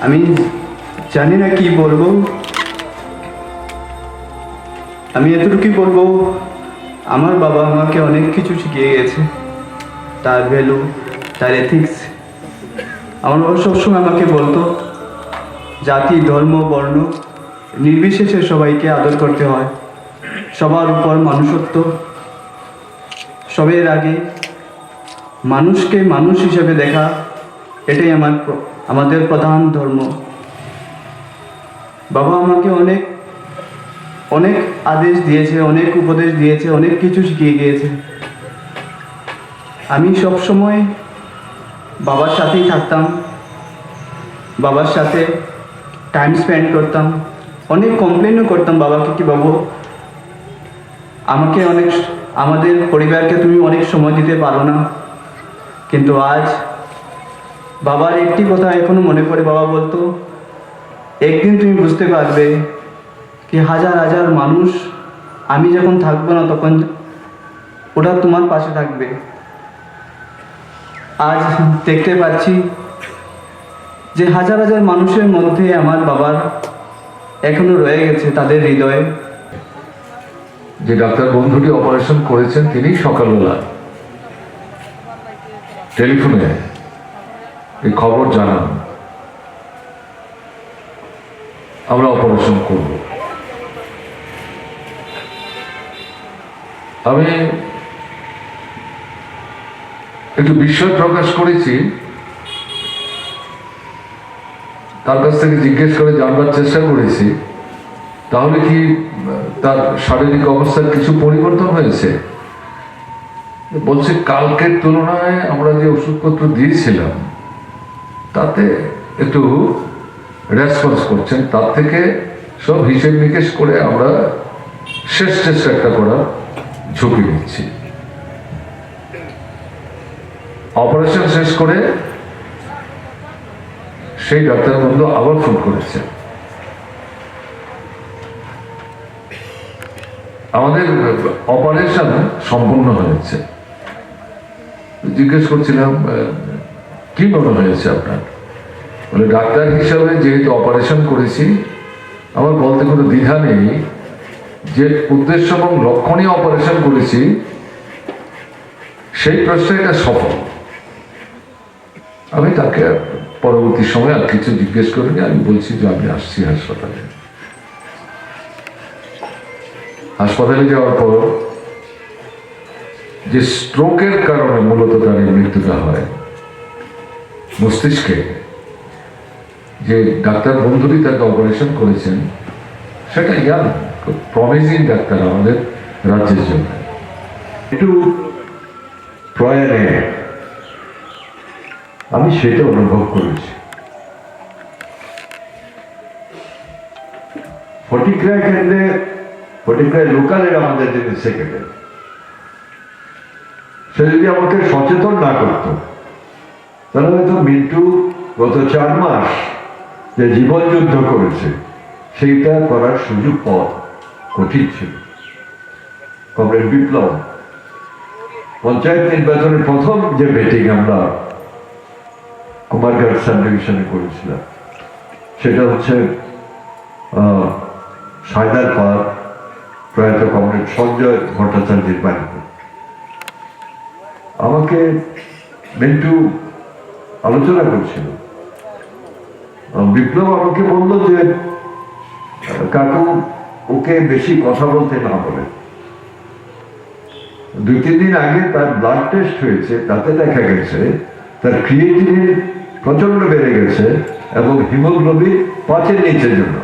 আমি জানি না কি বলব। আমি এতটুকুই বলব, আমার বাবা আমাকে অনেক কিছু শিখিয়ে গেছে। তার ভ্যালু তার এথিক্স আমার বাবা সবসময় আমাকে বলতো, জাতি, ধর্ম, বর্ণ নির্বিশেষে সবাইকে আদর করতে হয়। সবার উপর মানুষত্ব। সবের আগে মানুষকে মানুষ হিসেবে দেখা, এটাই আমার আমাদের প্রধান ধর্ম। বাবা আমাকে অনেক অনেক আদেশ দিয়েছে, অনেক উপদেশ দিয়েছে, অনেক কিছু শিখিয়ে গিয়েছে আমি সব সময় বাবার সাথেই থাকতাম, বাবার সাথে টাইম স্পেন্ড করতাম, অনেক কমপ্লেনও করতাম বাবাকে কি বাবু, আমাকে অনেক, আমাদের পরিবারকে তুমি অনেক সময় দিতে পারো না, কিন্তু আজ বাবার একটি কথা এখনও মনে পড়ে বাবা বলতো, একদিন তুমি বুঝতে পারবে কি হাজার হাজার মানুষ, আমি যখন থাকব না তখন ওটা তোমার পাশে থাকবে। আজ দেখতে পাচ্ছি যে হাজার হাজার মানুষের মধ্যে আমার বাবার এখনও রয়ে গেছে তাদের হৃদয়ে। যে ডাক্তার বন্ধুটি অপারেশন করেছেন তিনি সকালবেলা। টেলিফোনে এই খবর জানান। আমরা অপারেশন করব। আমি একটু বিস্ময় প্রকাশ করেছি। তার কাছ থেকে জিজ্ঞেস করে জানবার চেষ্টা করেছি। তাহলে কি তার শারীরিক অবস্থার কিছু পরিবর্তন হয়েছে? বলছে, কালকের তুলনায় আমরা যে ওষুধপত্র দিয়েছিলাম তাতে একটু রেসপন্স করছেন। তার থেকে সব হিসেব নিকেশ করে আমরা শেষ চেষ্টা একটা করার ঝুঁকি নিচ্ছি। অপারেশন শেষ করে সেই ডাক্তার বন্ধু আবার ফোন করেছে। আমাদের অপারেশন সম্পূর্ণ হয়েছে। জিজ্ঞেস করছিলাম কি মনে হয়েছে আপনার? বলে, ডাক্তার হিসাবে যেহেতু অপারেশন করেছি, আমার বলতে কোনো দ্বিধা নেই, যে উদ্দেশ্য এবং লক্ষণীয় অপারেশন করেছি, সেই প্রশ্নে এটা সফল। আমি তাকে পরবর্তী সময় আর কিছু জিজ্ঞেস করিনি, আমি বলছি যে আমি আসছি হাসপাতালে। হাসপাতালে যাওয়ার পর যে স্ট্রোকের কারণে মূলত তার মৃত্যুটা হয় মস্তিষ্কে যে ডাক্তার বন্ধুরই তাকে অপারেশন করেছেন, সেটা ইয়ার প্রমিজিং ডাক্তার আমাদের রাজ্যের জন্য। একটু প্রয়াণে আমি সেটা অনুভব করেছি। ফটিকরায় কেন্দ্রে, ফটিকরায় লোকালের আমাদের যিনি সেক্রেটারি সে যদি আমাকে সচেতন না করতো তাহলে হয়তো মিন্টু গত চার মাস যে জীবন যুদ্ধ করেছে, সেইটা করার সুযোগ পাওয়া কঠিন ছিল। কমরেড বিপ্লব, পঞ্চায়েত নির্বাচনের প্রথম যে মিটিং আমরা কুমারঘাট সাব ডিভিশনে করেছিলাম, সেটা হচ্ছে সায়দার পার্ক প্রয়াত কমরেড সঞ্জয় ভট্টাচার্যের বাড়িতে। আমাকে মিন্টু আলোচনা করছিল। বিপ্লব আমাকে বলল যে, কাকু, ওকে বেশি কথা বলতে না বলে। দুই, তিন দিন আগে তার ব্লাড টেস্ট হয়েছে, তাতে দেখা গেছে, তার ক্রিয়েটিভিটি প্রচণ্ড বেড়ে গেছে এবং হিমোগ্লোবিন পাঁচের নিচের জন্য।